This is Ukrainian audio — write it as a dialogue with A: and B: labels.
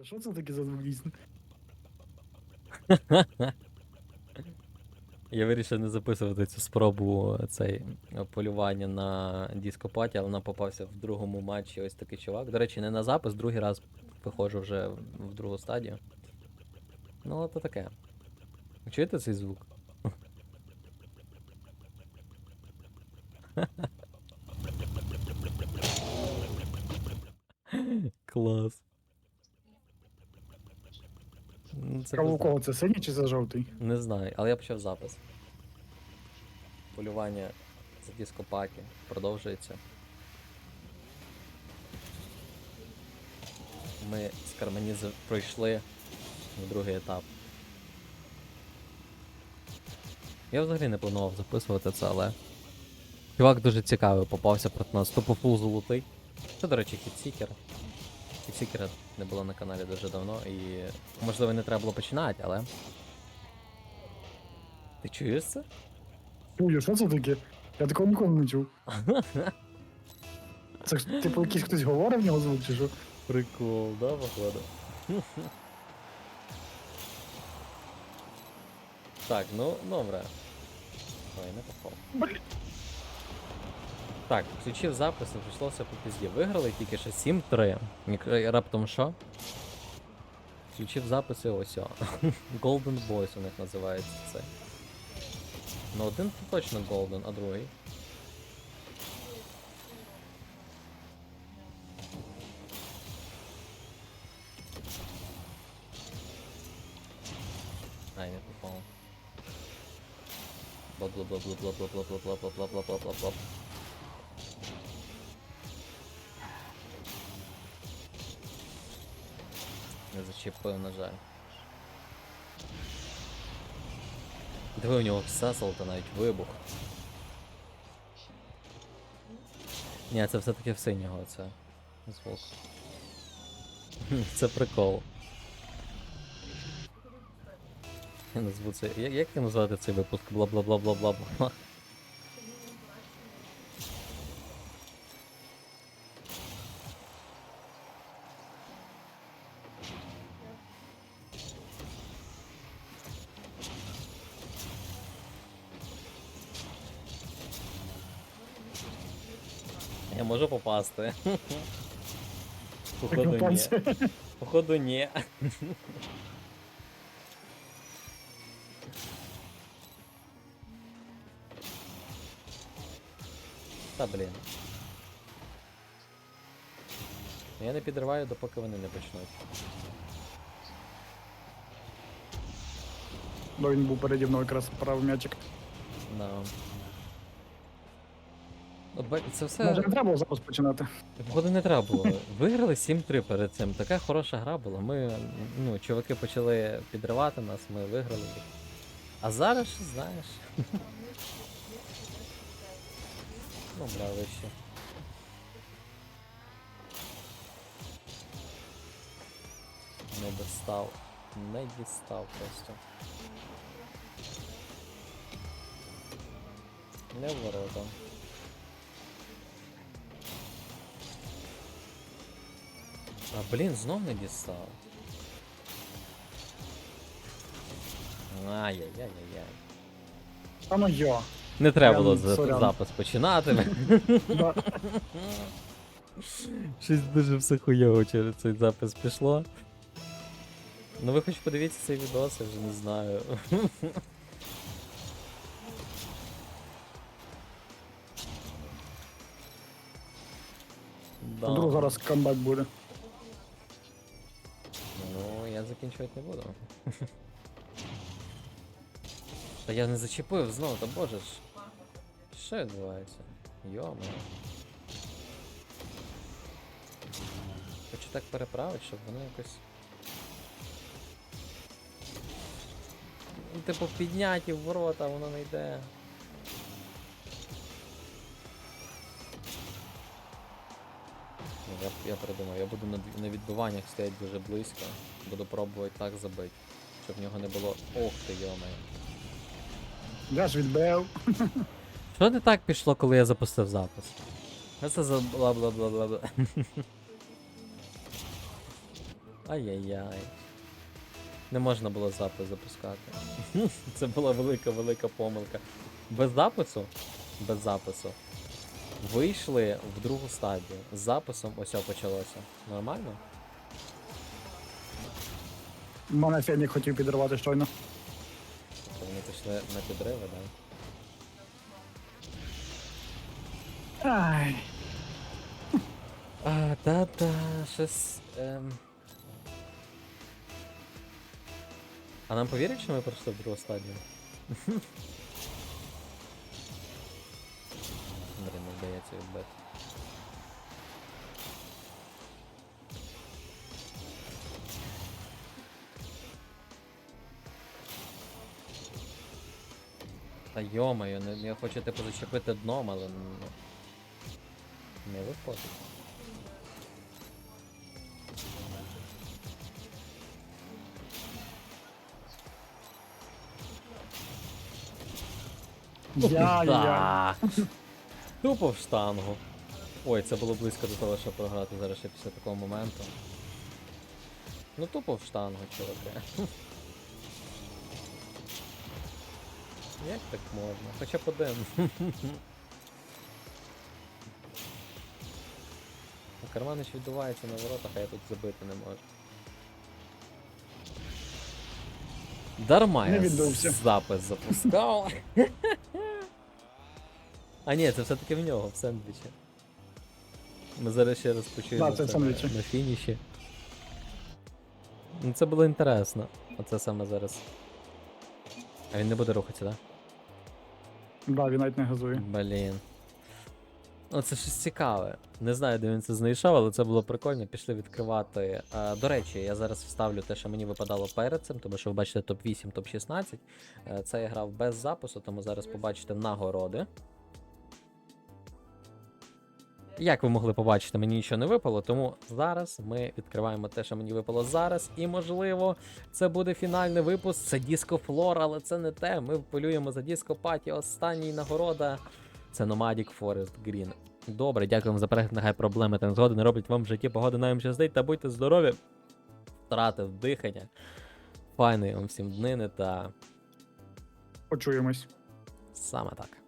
A: Та що це таке за звук дійсно?
B: Я вирішив не записувати цю спробу цей полювання на дископаті, але нам попався в другому матчі ось такий чувак. До речі, не на запис, другий раз виходжу вже в другу стадію. Ну, але то таке. Чуєте цей звук? Клас. Ну, це
A: Кого у кого це синій чи це жовтий?
B: Не знаю, але я почав запис. Полювання за дископаки продовжується. Ми з Карманізу пройшли в другий етап. Я взагалі не планував записувати це, але. Чувак дуже цікавий попався проти нас. Тупо фул золотий. Це, до речі, хітсікер. Хітсікера не було на каналі дуже давно і. Можливо, не треба було починати, але. Ти чуєш це?
A: Чую, що це таке? Я такого ніколи не чув. Це ж, типу, якийсь хтось говорив в нього звук, чи що?
B: Прикол, да, походу? так, ну, добре. Ой, не попав.
A: Блін.
B: Так, включив запис, і прийшлося по пізді. Виграли тільки що 7-3. Як- е, Раптом що? Включив записи ось о. Golden Boys у них називається це. Ну один то точно Golden, а другий. Ай, не попал. Бла-бла-бла-бла-бла-бла-бла-бла-бла-бла-бла-бла-бла-бла-бла. Не зачепив, на жаль. Диви, у нього все золото, навіть вибух. Ні, це все-таки в синього це. Звук. Це прикол. Як, як назвати цей випуск? Бла-бла-бла-бла-бла-бла. Я можу попасти. Походу ні.
A: попався.
B: Походу ні. Та блін. Я не підриваю, допоки вони не почнуть.
A: Бо він був переді мною якраз правий м'ячик.
B: Да. От ба- це все.
A: Може не треба було запис починати.
B: Походу не треба було. Виграли 7-3 перед цим. Така хороша гра була. Ми, ну, чуваки почали підривати нас, ми виграли. їх. А зараз, знаєш. Ну, бля, вище. Не достав. Не дістав просто. Не в ворота. А блін, знов не дістав. Ай-яй-яй-яй-яй.
A: А ну я.
B: Не треба було за-
A: сорян.
B: запис починати.
A: Да.
B: Щось дуже все хуйово через цей запис пішло. Ну ви хоч подивіться цей відос, я вже не знаю. Да.
A: Вдруг зараз камбек буде.
B: Закінчувати не буду. Та я не зачепив знову, та боже ж. Що відбувається? Йома. Хочу так переправити, щоб воно якось. Ну, типу, підняті в ворота, воно не йде. Я, я придумав, я буду на, на відбиваннях стояти дуже близько. Буду пробувати так забити. Щоб в нього не було. Ох ти, йомає.
A: Я ж відбив.
B: Що не так пішло, коли я запустив запис? Це за бла бла бла бла бла. Ай-яй-яй. Не можна було запис запускати. Це була велика-велика помилка. Без запису, без запису. Вийшли в другу стадію. З записом ось почалося. Нормально?
A: Мене Фенік хотів підірвати щойно.
B: То вони пішли на підриви, так?
A: Ай.
B: А, та-та, щось. Ем... А нам повірять, що ми пройшли в другу стадію? Не вдається. Та йомаю, не, я хочу типу зачепити дном, але ну, не виходить.
A: Я, я.
B: Тупо в штангу. Ой, це було близько до того, щоб програти зараз ще після такого моменту. Ну тупо в штангу, чуваки. Як так можна? Хоча б один. Карманич відбувається на воротах, а я тут забити не можу. Дарма я запис запускав. А ні, це все-таки в нього, в сендвічі. Ми зараз ще раз почуємо
A: Да, це в
B: на,
A: сендвічі.
B: на фініші. Ну це було інтересно. Оце саме зараз. А він не буде рухатися, так?
A: Да, він навіть не газує.
B: Блін. Ну, це щось цікаве. Не знаю, де він це знайшов, але це було прикольно. Пішли відкривати. А, до речі, я зараз вставлю те, що мені випадало перед цим, тому що ви бачите топ-8, топ-16. Е, Це я грав без запису, тому зараз побачите нагороди. Як ви могли побачити, мені нічого не випало, тому зараз ми відкриваємо те, що мені випало зараз. І, можливо, це буде фінальний випуск. Це Disco Floor, але це не те. Ми полюємо за Disco Party. Останній нагорода. Це Nomadic Forest Green. Добре, дякуємо за перегляд. Нехай проблеми та незгоди не роблять вам в житті погоди нам щастить та будьте здорові. Втратив дихання. Файної вам всім днини та
A: Почуємось.
B: саме так.